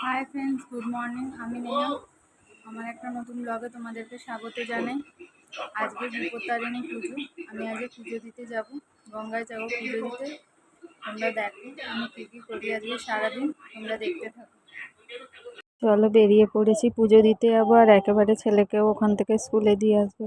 Hi friends good morning আমি নেহা। আমার একটা নতুন ব্লগে তোমাদেরকে স্বাগত জানাই। আজকে বিপত্তারিণী পুজো। আমি আজকে পুজো দিতে যাব। গঙ্গায় যাব পুজো দিতে। তোমরা দেখো আমি কী কী করি আজকে সারাদিন। তোমরা দেখতে থাকো। চলো বেরিয়ে পড়েছি। পুজো দিতে যাব আর একেবারে ছেলেকেও ওখান থেকে স্কুলে দিয়ে আসব।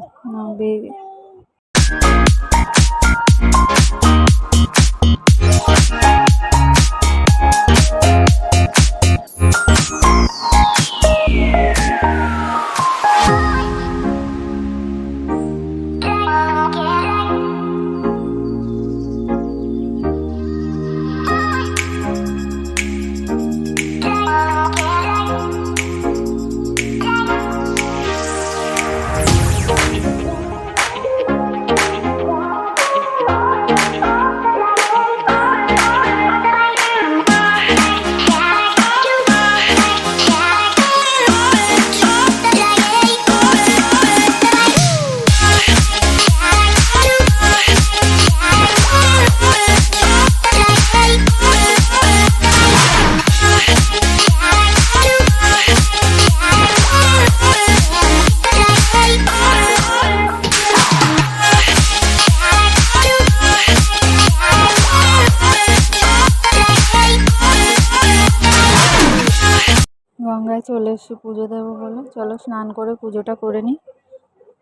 গঙ্গায় চলে এসেছি পুজো দেবো বলে। চলো স্নান করে পুজোটা করে নিই।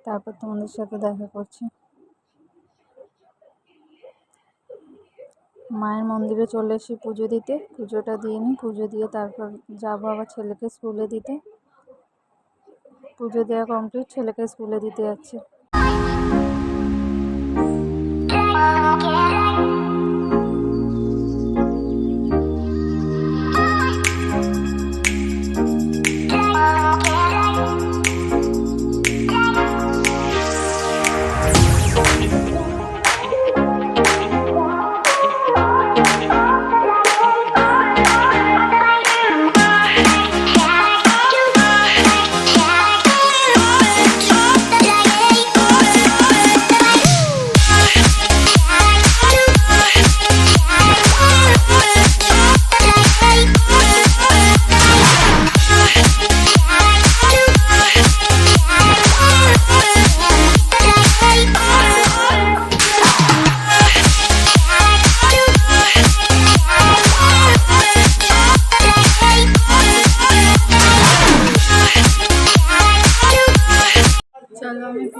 তারপর তোমাদের সাথে দেখা করছি। মায়ের মন্দিরে চলে এসেছি পুজো দিতে। পুজোটা দিয়ে নিই। পুজো দিয়ে তারপর যাব আবার ছেলেকে স্কুলে দিতে। পুজো দেওয়া কমপ্লিট ছেলেকে স্কুলে দিতে যাচ্ছি।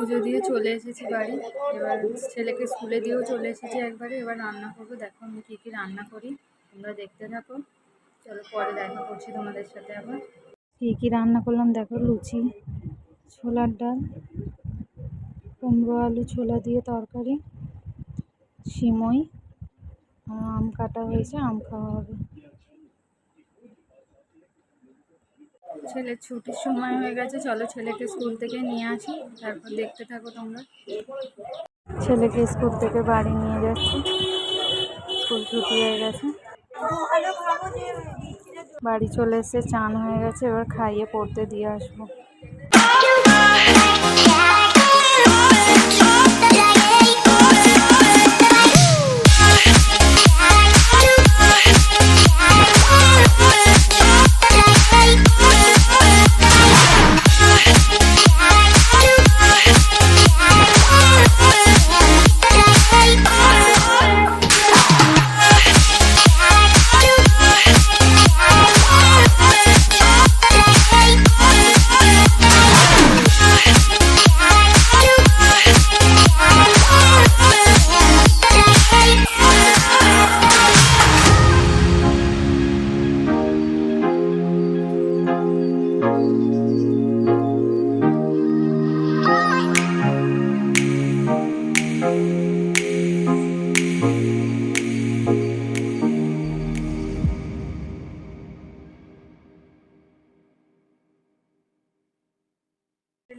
পুজো দিয়ে চলে এসেছি বাড়ি। এবার ছেলেকে স্কুলে দিয়েও চলে এসেছি একবারে। এবার রান্না করব। দেখো আমি কী কী রান্না করি। তোমরা দেখতে থাকো। চলো পরে দেখা করছি তোমাদের সাথে আবার। কী কী রান্না করলাম দেখো? লুচি, ছোলার ডাল, কুমড়ো আলু, ছোলা দিয়ে তরকারি, সিমই, আম কাটা হয়েছে, আম খাওয়া হবে। ছেলের ছুটির সময় হয়ে গেছে, চলো ছেলেকে স্কুল থেকে নিয়ে আসি, তারপর দেখতে থাকো তোমরা। ছেলেকে স্কুল থেকে বাড়ি নিয়ে যাচ্ছি, স্কুল ছুটি হয়ে গেছে। বাড়ি চলে এসে চান হয়ে গেছে, এবার খাইয়ে পড়তে দিয়ে আসব।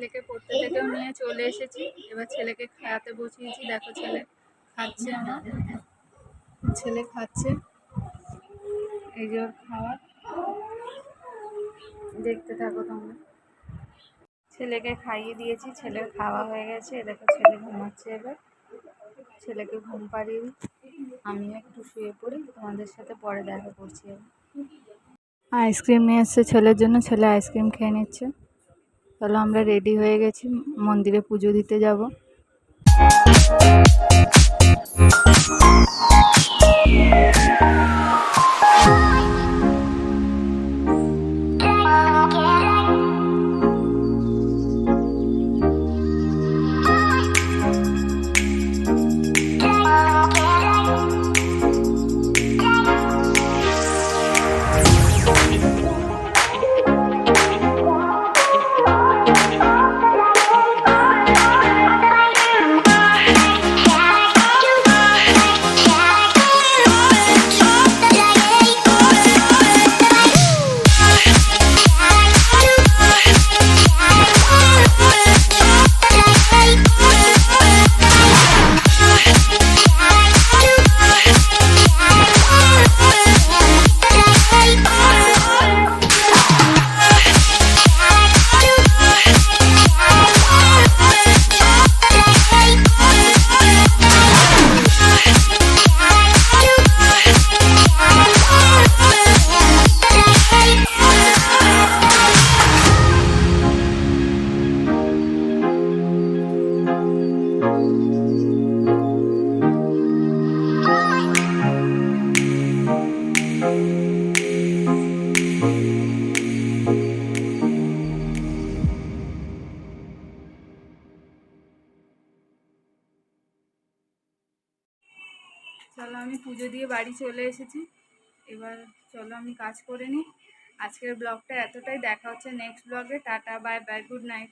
ছেলেকে পড়তে থেকেও নিয়ে চলে এসেছি। এবার ছেলেকে খাওয়াতে বসিয়েছি। দেখো ছেলে খাচ্ছে আমার ছেলে খাচ্ছে। এই যে ওর খাওয়া। দেখতে থাকো তোমরা। ছেলেকে খাইয়ে দিয়েছি। ছেলের খাওয়া হয়ে গেছে। দেখো ছেলে ঘুমাচ্ছে এবার। ছেলেকে ঘুম পাড়িয়ে। আমিও একটু শুয়ে পড়ি। তোমাদের সাথে পরে দেখা করছি আইসক্রিম নিয়ে এসছে ছেলের জন্য। ছেলে আইসক্রিম খেয়ে নিচ্ছে। চলো আমরা রেডি হয়ে গেছি মন্দিরে পুজো দিতে যাব। চলো, আমি পুজো দিয়ে বাড়ি চলে এসেছি। এবার চলো, আমি কাজ করে নিই। আজকের ব্লগটা এতটাই। দেখা হচ্ছে নেক্সট ব্লগে। Tata bye bye good night